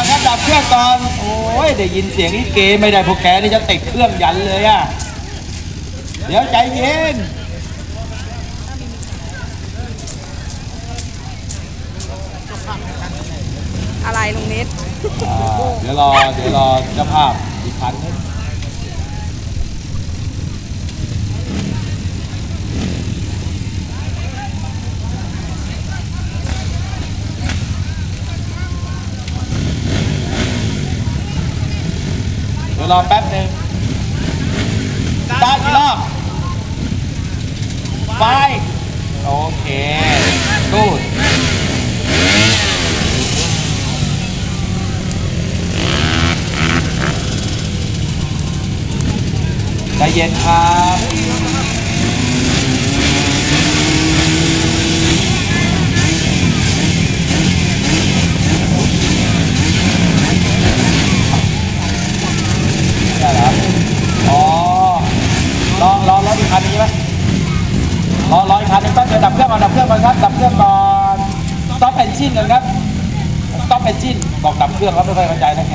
อนครับดับเครื่องก่อน โอ้ยได้ยินเสียงลิเกไม่ได้พวกแกนี่จะติดเครื่องยันเลยอะ เดี๋ยวใจเย็นอะไรลุงนิด อ่าเดี๋ยวรอ เดี๋ยวรอเจ้าภาพอีกพันนึง ดี๋ยวรอแป๊บหนึ่งสตานกี่รอบไปโอเคกูดใจเย็นครับ นี้ไหมรอรออีกคันหนึงต้องเดี๋ยวดับเครื่องก่อนดับเครื่องก่อนครับดับเครื่องก่อน stop engine ก่อนครับต้องเป็นชิ้นบอกดับเครื่องครับไม่ค่อยเข้าใจนะ